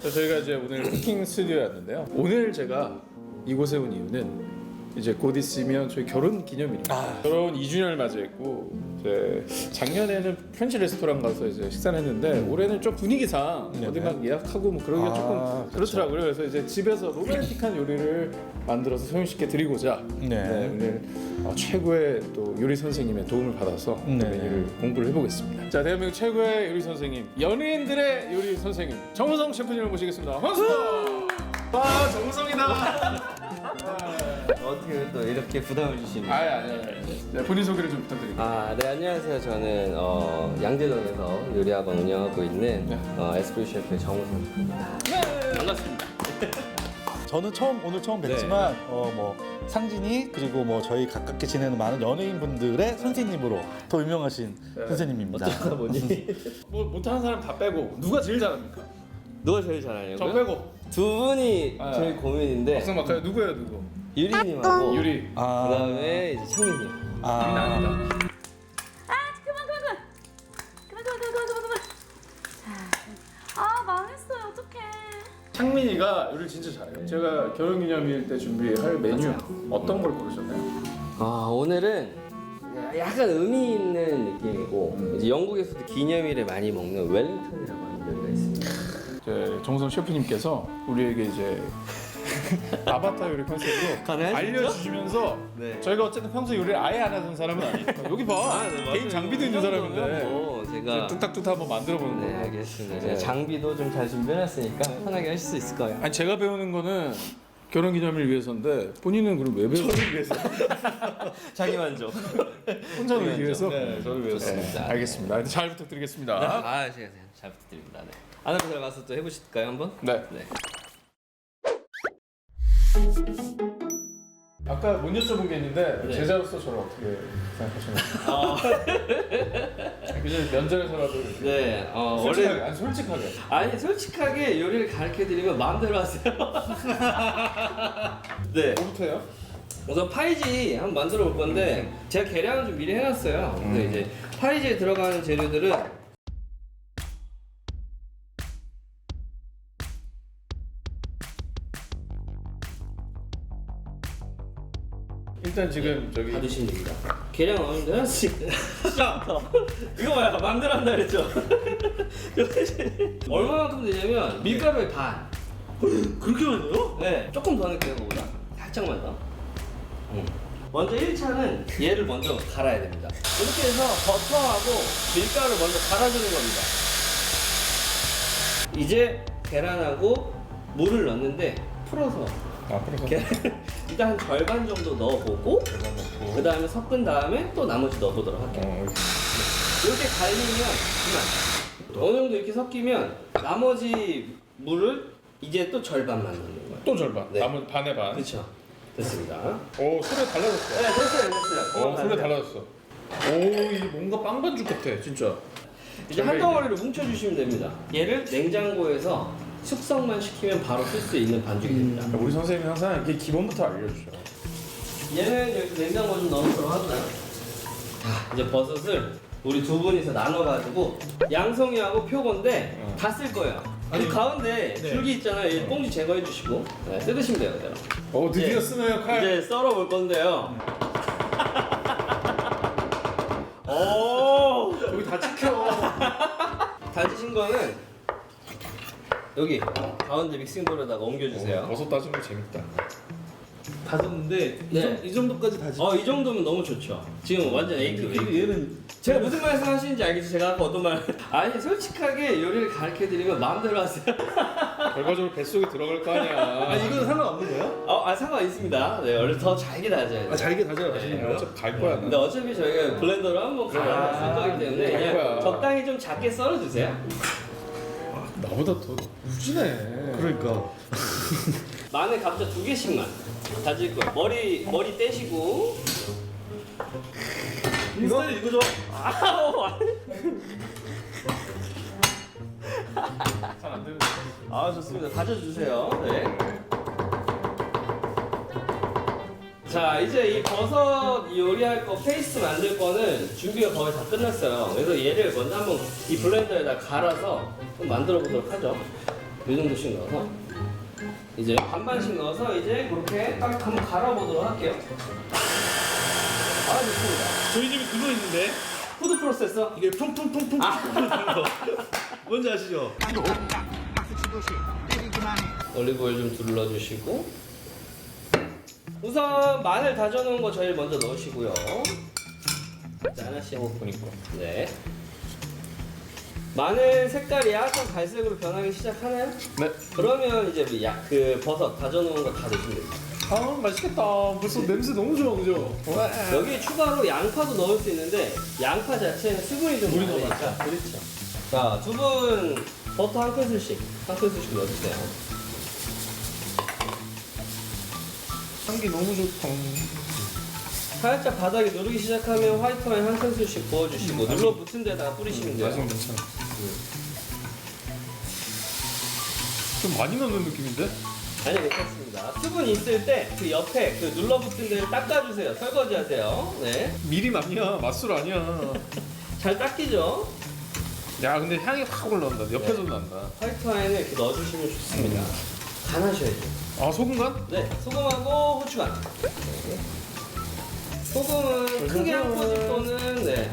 자, 저희가 이제 오늘 쿠킹 스튜디오였는데요. 오늘 제가 이곳에 온 이유는 이제 곧 있으면 저희 결혼 기념일입니다. 아. 결혼 2주년을 맞이했고 이제 작년에는 프렌치 레스토랑 가서 이제 식사를 했는데 올해는 좀 분위기상. 어디 막 예약하고 뭐 그러기가 아, 조금 그렇더라고요. 그래서 이제 집에서 로맨틱한 요리를 만들어서 소영 씨께 드리고자 네. 네, 오늘 어, 최고의 또 요리 선생님의 도움을 받아서 그 네. 메뉴를 공부를 해보겠습니다. 자, 대한민국 최고의 요리 선생님, 연예인들의 요리 선생님 정우성 셰프님을 모시겠습니다. 반갑습니다. 와, 정우성이다. 어떻게 또 이렇게 부담을 주시는? 아, 아니, 아니, 아니. 네, 본인 소개를 좀 부탁드립니다. 아, 네 안녕하세요. 저는 어, 양재동에서 요리학원 운영하고 있는 네. 어, 에스프리 셰프의 정우성입니다. 반갑습니다. 저는 처음 오늘 처음 뵙지만 어 뭐 상진이 그리고 뭐 저희 가깝게 지내는 많은 연예인 분들의 선생님으로 더 유명하신 선생님입니다. 어쩌다 보니 뭐 못하는 사람 다 빼고 누가 제일 잘합니까? 누가 제일 잘하냐고요? 저 빼고. 두 분이 아. 제일 고민인데 박상 막하요 누구예요, 누구? 유리님하고 유리. 아, 그다음에 이제 창민님. 아, 아니다. 그만 그만 그만 그만 그만 그만 그만 그만 그만 자, 아 망했어요 어떡해 창민이가 요리를 진짜 잘해요. 제가 결혼기념일 때 준비할 메뉴 어떤 걸 고르셨나요? 아 오늘은 약간 의미 있는 느낌이고 이제 영국에서도 기념일에 많이 먹는 웰링턴 이제 정우성 셰프님께서 우리에게 이제 아바타 요리 컨셉으로 가능하시죠? 알려주시면서 네. 저희가 어쨌든 평소 요리를 아예 안 하던 사람은 아니니까 여기 봐 개인 장비도 있는 사람인데 뭐 제가 뚝딱뚝딱 한번 만들어 보는 네거 알겠습니다. 네. 제가 장비도 좀 잘 준비해놨으니까 편하게 하실 수 있을 거예요. 아니 제가 배우는 거는 결혼 기념일 위해서인데 본인은 그럼 왜 배우는 저를 위해서 자기 만족. 혼자 놀기 위해서 네, 저를 배웠습니다. 네, 알겠습니다 잘 부탁드리겠습니다 아 제가 잘 부탁드립니다. 네. 안으로 들어가서 또 해보실까요 한번? 네 네. 아까 못 여쭤본 게 있는데 네. 제자로서 저를 어떻게 생각하시나요? 그냥 면전에서라도 이렇게 네. 어, 솔직하게 원래 아니 솔직하게 아니 솔직하게 요리를 가르쳐 드리면 마음대로 하세요. 네. 뭐부터요? 우선 파이지 한번 만들어 볼 건데 제가 계량은 좀 미리 해놨어요. 근데 음. 이제 파이지에 들어가는 재료들은 일단 지금 저기 받으시면 됩니다. 계량. 진짜 이거 뭐야 마음대로 한다 그랬죠. 얼마만큼 되냐면 밀가루의 반. 그렇게 많이 요 네, 조금 더 넣을게요, 그거보다. 살짝만 더. 음. 먼저 1차는 얘를 먼저 갈아야 됩니다. 이렇게 해서 버터하고 밀가루를 먼저 갈아주는 겁니다. 이제 계란하고 물을 넣는데 풀어서 앞으로 계란 일단 한 절반 정도 넣어보고 그 다음에 섞은 다음에 또 나머지 넣어보도록 할게요. 어, 이렇게. 갈리면 그만. 어느 정도 이렇게 섞이면 나머지 물을 이제 또 절반만 넣는 거예요. 또 절반 네. 남은 반의 반 그렇죠. 됐습니다. 오 소리 달라졌어 네, 됐어요, 됐어요. 어 소리 달라졌어 오이 뭔가 빵 반죽 같아 진짜 이제 한 덩어리로 뭉쳐주시면 됩니다. 얘를 냉장고에서 숙성만 시키면 바로 쓸 수 있는 반죽이 됩니다. 우리 선생님이 항상 이게 기본부터 알려주셔 얘는 여기 냉장고 좀 넣어놓도록 하고요. 자, 이제 버섯을 우리 두 분이서 나눠가지고 양송이하고 표고인데 어. 다 쓸 거예요. 아니 가운데 줄기 있잖아요. 이 꽁지 제거해 주시고 네, 뜯으시면 돼요, 그대로. 어 드디어 예. 쓰네요 칼 이제 썰어 볼 건데요. 오, 여기 다 찍혀 다지신 거는 여기 가운데 믹싱볼에다가 옮겨주세요. 버섯 따지는 거 재밌다 다졌는데 이, 네. 정, 이 정도까지 다지. 어, 이 정도면 너무 좋죠. 지금 완전 A급. A급. 얘는 제가 무슨 말씀 하시는지 알겠죠? 제가 아까 어떤 말 아니 솔직하게 요리를 가르쳐 드리면 마음대로 하세요. 결과적으로 뱃속에 들어갈 거 아니야 아 이거는 상관없는 거예요? 어, 아 상관 있습니다. 네, 원래 더 잘게 다져야 돼요. 아 잘게 다져야 네, 가시는 거예요? 어차피 갈 거야 근데 나 어차피 저희가 블렌더로 한번 갈아 아, 쓸 거기 때문에 갈 거야. 그냥 적당히 좀 작게 썰어 주세요. 나보다 더 우진해 그러니까 마늘 감자 두 개씩만 다질 거예요. 머리 머리 떼시고. 이거 이거죠? 아우, 잘 안 되는 아 좋습니다. 다져 주세요. 네. 자 이제 이 버섯 요리할 거 페이스트 만들 거는 준비가 거의 다 끝났어요. 그래서 얘를 먼저 한번 이 블렌더에다 갈아서 좀 만들어 보도록 하죠. 이 정도씩 넣어서 이제 반반씩 넣어서 이제 그렇게 딱 한번 갈아 보도록 할게요. 아 좋습니다. 저희 집에 그거 있는데 푸드 프로세서 이게 퐁퐁퐁퐁 뭔지 아시죠? 올리브오일 좀 둘러주시고 우선 마늘 다져놓은 거 제일 먼저 넣으시고요. 자, 하나씩 보니까. 네. 마늘 색깔이 약간 갈색으로 변하기 시작하나요? 네. 그러면 이제 우리 야, 그 버섯 다져놓은 거 다 넣으시면 됩니다. 아 맛있겠다. 벌써 냄새 너무 좋아 그죠? 와. 여기 추가로 양파도 넣을 수 있는데 양파 자체는 수분이 좀 물이 많으니까 그렇죠. 자, 두 분 버터 한 큰술씩 한 큰술씩 넣어주세요. 향기 너무 좋다. 살짝 바닥에 누르기 시작하면 화이트 와인 한 큰술씩 부어주시고 눌러 붙은 데다가 뿌리시면 돼요. 맛은 괜찮아. 좀 많이 넣는 느낌인데? 아니 괜찮습니다. 수분 있을 때 그 옆에 그 눌러붙은 데를 닦아주세요. 설거지 하세요. 네. 미림 아니야. 맛술 아니야. 잘 닦이죠? 야 근데 향이 확 올라온다. 옆에서 난다. 화이트 와인을 이렇게 넣어주시면 좋습니다. 간하셔야죠. 아 소금 간? 네, 소금하고 후추간. 네. 소금은 크게 한 꼬집 또는 네.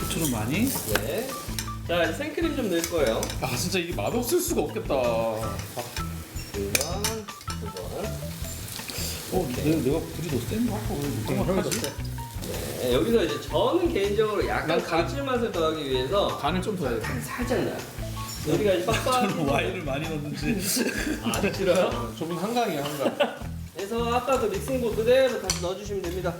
후추를 많이 네. 자, 이제 생크림 좀 넣을 거예요. 아 진짜 이게 맛없을 수가 없겠다. 아, 두 번. 어, 내가, 내가 불이 더 센가? 형 하지? 네, 여기서 이제 저는 개인적으로 약간 난 간- 감칠맛을 더하기 위해서 간을 좀더 해야 돼. 살짝 나요. 여기가 이제 빡빡. 와인을 많이 넣는지 아, 싫어요? 어, 저분 한강이야 한강. 그래서 아까 그 믹싱 볼 그대로 다시 넣어주시면 됩니다.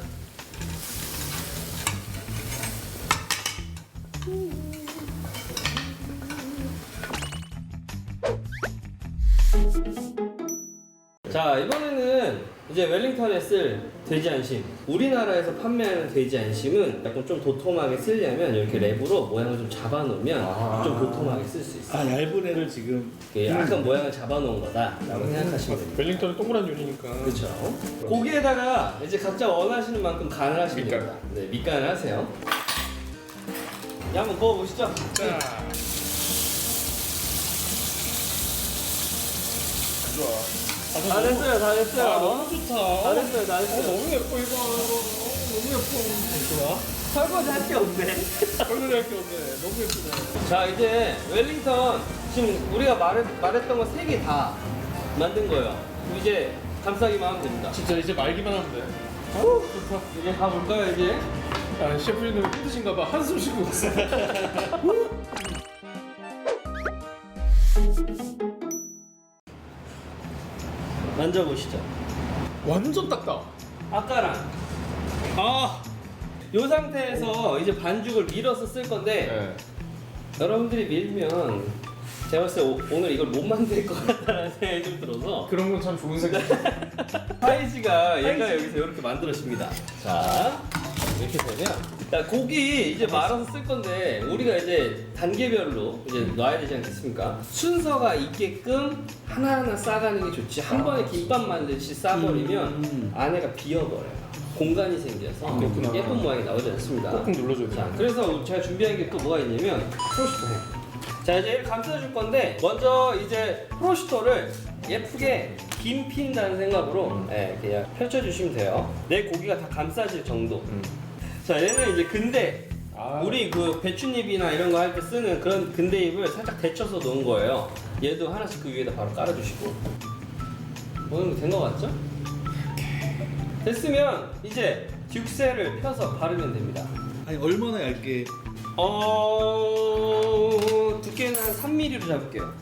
자 이번에는 이제 웰링턴에 쓸 돼지 안심 우리나라에서 판매하는 돼지 안심은 약간 좀 도톰하게 쓰려면 이렇게 랩으로 모양을 좀 잡아놓으면 아. 좀 도톰하게 쓸 수 있어요 아 얇은 애를 지금 이게 약간 모양을 잡아놓은 거다라고 생각하시면 됩니다 웰링턴이 동그란 요리니까. 그렇죠. 고기에다가 이제 각자 원하시는 만큼 간을 하시면 밑간. 됩니다. 네, 밑간을 하세요. 네, 한번 구워보시죠. 자. 좋아. 다 됐어요, 다 됐어요. 아 너무 좋다. 다 됐어요, 다 어, 됐어요. 너무 예뻐 이거. 너무 예뻐. 좋아. 설거지 할 게 없네. 얼굴이 할게 없네. 너무 예쁘네. 자, 이제 웰링턴 지금 우리가 말했, 말했던 거 세 개 다 만든 거예요. 이제 감싸기만 하면 됩니다. 진짜 이제 말기만 하면 돼. 오, 좋다. 이제 가볼까요, 이제? 아, 셰프님들 힘드신가 봐. 한숨 쉬고 있어. 만져보시죠. 완전 딱딱. 아까랑 아. 이 상태에서 이제 반죽을 밀어서 쓸 건데 네. 여러분들이 밀면 제가 봤을 때 오- 오늘 이걸 못 만들 것 같다는 생각이 좀 들어서 그런 건 참 좋은 생각. 파이지가 얘가 여기서 이렇게 만들어집니다 자 이렇게 되면 자 고기 이제 말아서 쓸 건데 우리가 이제 단계별로 이제 놔야 되지 않겠습니까 순서가 있게끔 하나하나 싸가는 게 좋지 한 번에 김밥 만들듯이 싸버리면 음. 안에가 비어버려요 공간이 생겨서 아, 그렇구나. 예쁜 모양이 나오지 않습니다 꾹꾹 눌러줘야 돼. 자, 그래서 제가 준비한 게 또 뭐가 있냐면 프로시토 햄. 자, 이제 이렇게 감싸줄 건데 먼저 이제 프로시토를 예쁘게 김 핀다는 생각으로 예, 그냥 펼쳐주시면 돼요. 내 고기가 다 감싸질 정도. 음. 자, 얘는 이제 근대 아. 우리 그 배춧잎이나 이런 거 할 때 쓰는 그런 근대잎을 살짝 데쳐서 놓은 거예요. 얘도 하나씩 그 위에다 바로 깔아주시고. 어느 정도 된거 같죠? 됐으면 이제 듀셀을 펴서 바르면 됩니다. 아니 얼마나 얇게 어 두께는 한 3mm로 잡을게요.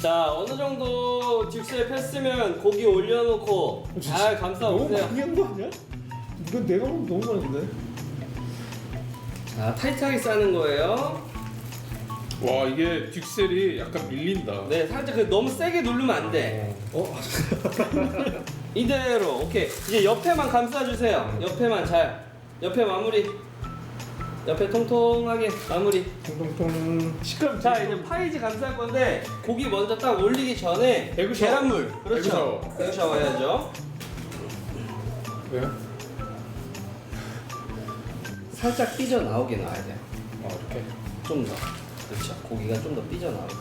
자 어느 정도 듀셀 폈으면 고기 올려놓고 잘 감싸 너무 보세요. 많이 한 거 아니야? 이건 내가 보면 너무 많은데. 자 타이트하게 싸는 거예요. 와 이게 딕셀이 약간 밀린다. 네 살짝 그 너무 세게 누르면 안 돼. 어? 이대로 오케이 이제 옆에만 감싸주세요. 옆에만 잘 옆에 마무리. 옆에 통통하게 마무리. 통통통. 시끄럽. 자 이제 파이지 감쌀 건데 고기 먼저 딱 올리기 전에 샤워. 계란물 그렇죠 샤워. 에그 샤워 해야죠 왜? 살짝 삐져 나오게 놔야 돼요 아 이렇게. 좀 더 그렇죠 고기가 좀 더 삐져 나오게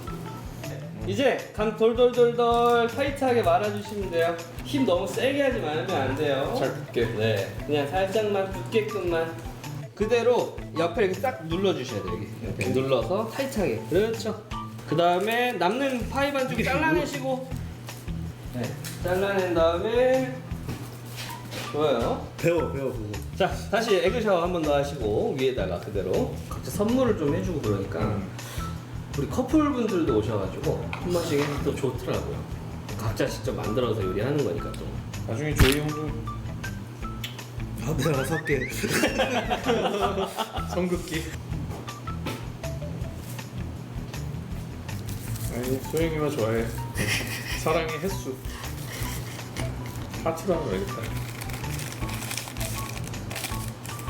이제 감 돌돌돌돌 타이트하게 말아주시면 돼요. 힘 너무 세게 하지 말면 안 돼요. 잘 붙게. 네, 그냥 살짝만 붙게끔만. 그대로 옆에 이렇게 딱 눌러주셔야 돼요. 여기 이렇게 눌러서 타이트하게. 그렇죠. 그 다음에 남는 파이 반죽 잘라내시고. 네, 잘라낸 다음에 좋아요. 배워 배워 그거. 자, 다시 에그 샤워 한 번 더 하시고 위에다가 그대로 각자 선물을 좀 해주고 그러니까 우리 커플분들도 오셔가지고 한 번씩 해서 또 좋더라고요. 각자 직접 만들어서 요리하는 거니까 또. 나중에 조이 형도 아, 내가 알아서 할게. 성급기. 아니 소영이만 좋아해. 사랑의 횟수. 하트로 하면 되겠다.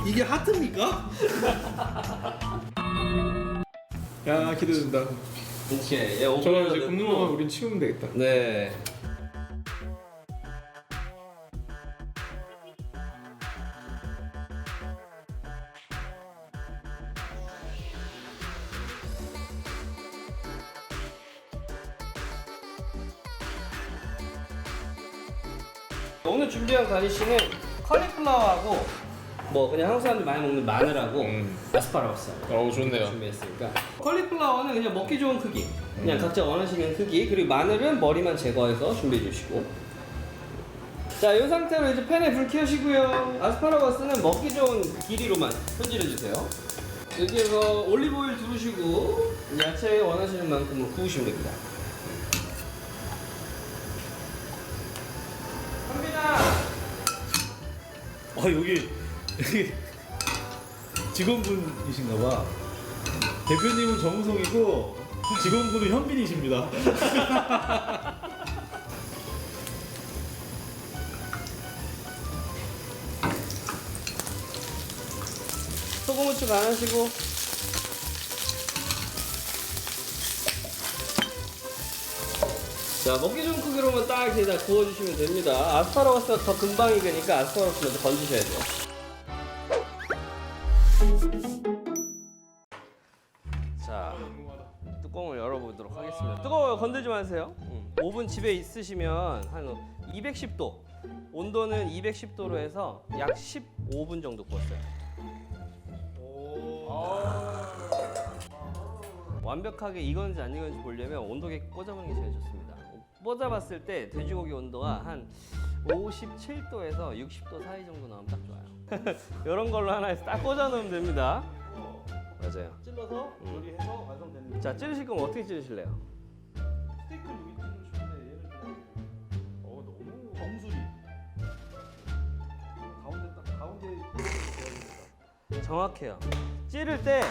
이게 하트입니까? 야 기대된다. 이렇게 예, 저거 이제. 굽는 것만 우린 치우면 되겠다. 네. 오늘 준비한 가니쉬는 컬리플라워하고 뭐 그냥 한국 사람들이 많이 먹는 마늘하고 음. 아스파라거스 어 좋네요. 준비했으니까. 컬리플라워는 그냥 먹기 좋은 크기 그냥 각자 원하시는 크기 그리고 마늘은 머리만 제거해서 준비해 주시고. 자 이 상태로 이제 팬에 불 켜시고요. 아스파라거스는 먹기 좋은 길이로만 손질해 주세요. 여기에서 올리브오일 두르시고 야채 원하시는 만큼을 구우시면 됩니다. 한빈아 아 여기 직원분이신가 봐. 대표님은 정우성이고 직원분은 현빈이십니다. 소금 후추 간하시고 자 먹기 좋은 크기로만 딱다 구워주시면 됩니다 아스파라거스가 더 금방 익으니까 아스파라거스 먼저 건지셔야 돼요 마세요 음. 오븐 집에 있으시면 한 210도 온도는 210도로 해서 약 15분 정도 구웠어요 완벽하게 익었는지 안 익었는지 보려면 온도계 꽂아보는 게 제일 좋습니다. 꽂아봤을 때 돼지고기 온도가 한 57도에서 60도 사이 정도 나오면 딱 좋아요. 이런 걸로 하나에서 딱 꽂아놓으면 됩니다. 맞아요. 찔러서 음. 요리해서 완성됩니다. 자 찌르실 거면 어떻게 찌르실래요? 스테이크 좀 좋은데 얘는 그냥 어 너무 정수리. 가운데 딱 가운데 정확해요. 찌를 때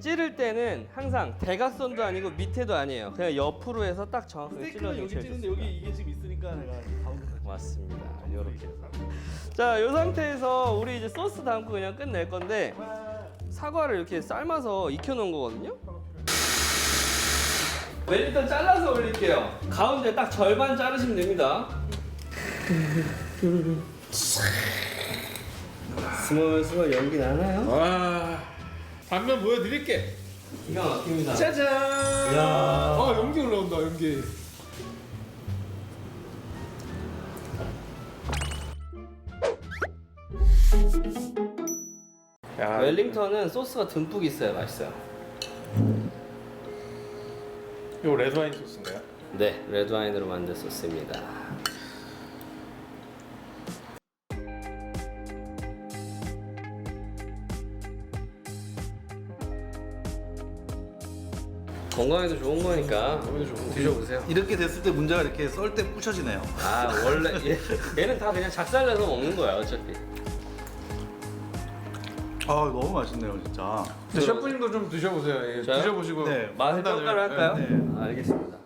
찌를 때는 항상 대각선도 아니고 밑에도 아니에요. 그냥 옆으로 해서 딱 정확하게 스테이크는 찔러주면 여기 제일 찌는데 좋습니다. 여기 이게 지금 있으니까 내가 가운데 맞습니다. 이렇게 해서. 자, 이 상태에서 우리 이제 소스 담고 그냥 끝낼 건데 사과를 이렇게 삶아서 익혀 놓은 거거든요. 웰리턴 잘라서 올릴게요. 가운데 딱 절반 자르시면 됩니다. 스멀 스멀 연기 나나요? 와 단면 보여드릴게. 기가 막힙니다. 짜잔. 야. 아 연기 올라온다 연기. 야 웰링턴은 소스가 듬뿍 있어야 맛있어요. 이거 레드와인 소스인가요? 네, 레드 와인으로 만든 소스입니다. 건강에도 좋은 거니까 드셔보세요. 이렇게 됐을 때 문제가 이렇게 썰 때 부셔지네요. 아 원래 얘, 얘는 다 그냥 작살내서 먹는 거야 어차피. 아 너무 맛있네요 진짜. 근데 셰프님도 좀 드셔보세요. 예, 저요? 드셔보시고 네. 맛을 판단을- 평가를 할까요? 네. 아, 알겠습니다.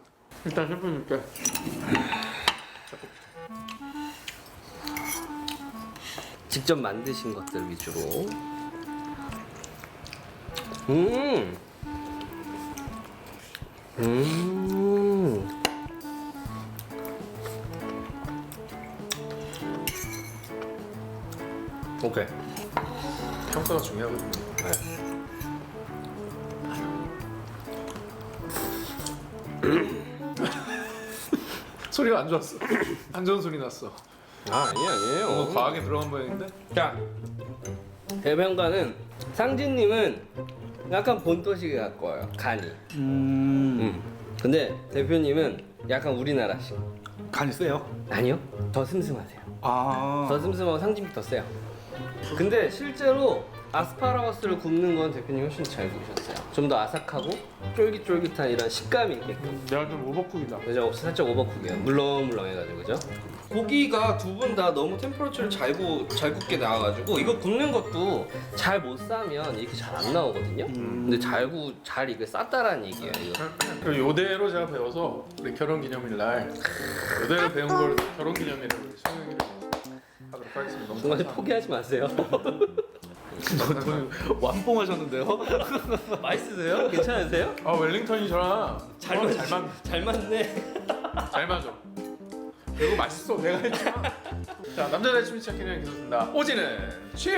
일단 셰프님께. 직접 만드신 것들 위주로. 음. 음. 오케이. 평가가 중요하거든요. 소리가 안 좋았어. 안 좋은 소리 났어. 아 아니 아니에요. 너무 과하게 들어간 모양인데? 자 대평가는 상진님은 약간 본토식 갖고 와요 간이. 음, 음. 근데 대표님은 약간 우리나라식. 간이 세요. 아니요. 더 슴슴하세요. 아, 더 슴슴하고 상진이 더 세요. 근데 실제로 아스파라거스를 굽는 건 대표님 훨씬 잘 구우셨어요. 좀 더 아삭하고 쫄깃쫄깃한 이런 식감이 있게끔. 내가 좀 오버쿡이다. 그죠? 살짝 오버쿡이에요. 물렁물렁해가지고 그죠? 고기가 두 분 다 너무 템퍼러처를 잘, 구, 잘 굽게 나와가지고 이거 굽는 것도 잘 못 싸면 이렇게 잘 안 나오거든요. 근데 잘 구, 잘 이게 쌌다라는 얘기예요. 이거. 그리고 요대로 제가 배워서 우리 결혼 기념일 날 요대로 배운 걸 결혼 기념일으로 수행을 하도록 하겠습니다. 감사합니다. 포기하지 마세요. 완봉하셨는데요? 맛있으세요? 괜찮으세요? 아 웰링턴이 저랑 잘 어, 맞, 잘, 맞, 잘 맞네. 잘 맞아. 그리고 맛있어 내가 했지만 자 남자 대치미 찾기는 계속된다. 오지는 취